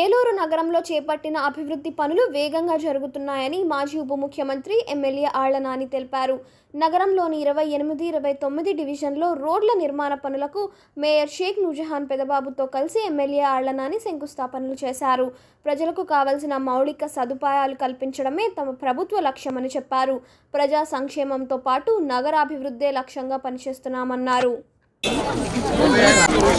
ఏలూరు నగరంలో చేపట్టిన అభివృద్ధి పనులు వేగంగా జరుగుతున్నాయని మాజీ ఉప ముఖ్యమంత్రి ఎమ్మెల్యే ఆళ్ళ నాని తెలిపారు. నగరంలోని ఇరవై ఎనిమిది ఇరవై తొమ్మిది డివిజన్లో రోడ్ల నిర్మాణ పనులకు మేయర్ షేక్ నూజహాన్ పెదబాబుతో కలిసి ఎమ్మెల్యే ఆళ్ళ నాని శంకుస్థాపనలు చేశారు. ప్రజలకు కావలసిన మౌలిక సదుపాయాలు కల్పించడమే తమ ప్రభుత్వ లక్ష్యమని చెప్పారు. ప్రజా సంక్షేమంతో పాటు నగరాభివృద్ధే లక్ష్యంగా పనిచేస్తున్నామన్నారు.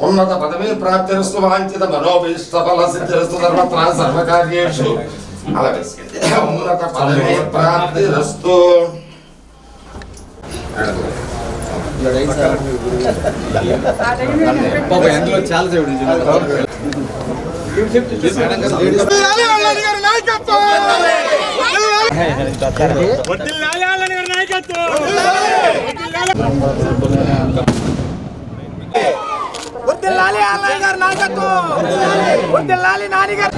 ఉన్నత పదవీ ప్రాప్తిరస్తు. వాంఛిత మనోభీష్ట ఫల సిద్ధిరస్తు సర్వత్ర సర్వకార్యేషు అలాగే ఉన్నత పదవీ ప్రాప్తిరస్తు అందులో ఆన్లైన్ గారి నాయకత్వం వద్దిల్లాలి నాని గారు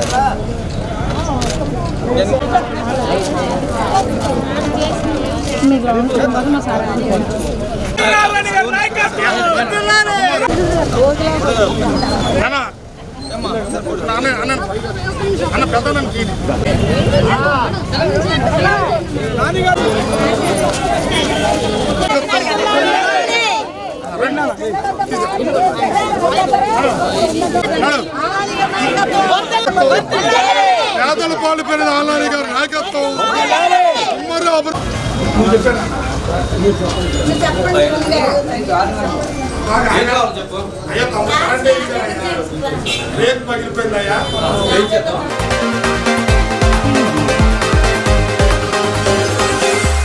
అన్న పెద్ద పేదల పాలు పెరిగిన ఆల్లారి గారి నాయకత్వం ఉమ్మడి అయ్యా తమ కరెంట్ రేట్ పగిలిపోయిందయ్యా